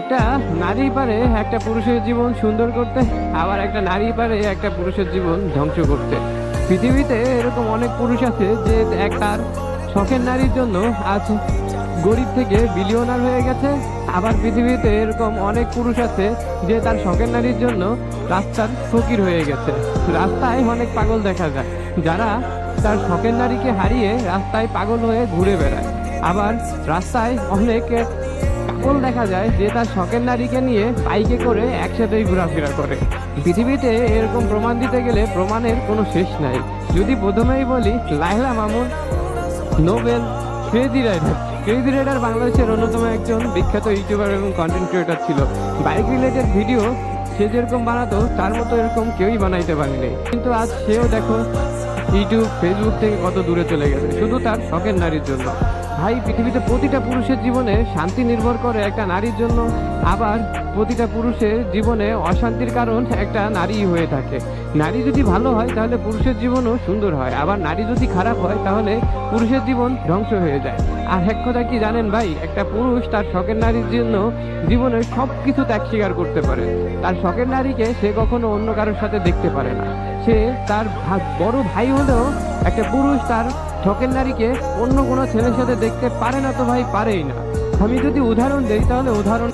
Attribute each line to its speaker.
Speaker 1: একটা নারী পারে একটা পুরুষের জীবন সুন্দর করতে, আবার একটা নারী পারে একটা পুরুষের জীবন ধ্বংস করতে। পৃথিবীতে এরকম অনেক পুরুষ আছে যে এক তার শখের নারীর জন্য আজ গরিব থেকে বিলিয়নার হয়ে গেছে। আবার পৃথিবীতে এরকম অনেক পুরুষ আছে যে তার শখের নারীর জন্য রাস্তার ফকির হয়ে গেছে। রাস্তায় অনেক পাগল দেখা যায়, যারা তার শখের নারীকে হারিয়ে রাস্তায় পাগল হয়ে ঘুরে বেড়ায়। আবার রাস্তায় অনেক পাগল দেখা যায় যে তার শখের নারীকে নিয়ে বাইকে করে একসাথেই ঘোরাফেরা করে। পৃথিবীতে এরকম প্রমাণ দিতে গেলে প্রমাণের কোনো শেষ নাই। যদি প্রথমেই বলি Laila Mamun, Nobel, crazy rider. Crazy rider বাংলাদেশের অন্যতম একজন বিখ্যাত ইউটিউবার এবং কন্টেন্ট ক্রিয়েটার ছিল। বাইক রিলেটেড ভিডিও সে যেরকম বানাতো, তার মতো এরকম কেউই বানাইতে পারেনি। কিন্তু আজ সেও দেখো, ইউটিউব ফেসবুক থেকে কত দূরে চলে গেছে। শুধু তার শখের নারীর জন্য। ভাই, পৃথিবীতে প্রতিটা পুরুষের জীবনে শান্তি নির্ভর করে একটা নারীর জন্য। আবার প্রতিটা পুরুষের জীবনে অশান্তির কারণ একটা নারী হয়ে থাকে। নারী যদি ভালো হয়, তাহলে পুরুষের জীবনও সুন্দর হয়। আবার নারী যদি খারাপ হয়, তাহলে পুরুষের জীবন ধ্বংস হয়ে যায়। আর এক কথা কি জানেন ভাই, একটা পুরুষ তার শখের নারীর জন্য জীবনে সব কিছু ত্যাগ স্বীকার করতে পারে। তার শখের নারীকে সে কখনো অন্য কারোর সাথে দেখতে পারে না। সে তার বড় ভাই হলেও একটা পুরুষ তার শখের নারীকে অন্য কোনো ছেলের সাথে দেখতে পারে না তো ভাই পারেই না। আমি যদি উদাহরণ দিই তাহলে উদাহরণ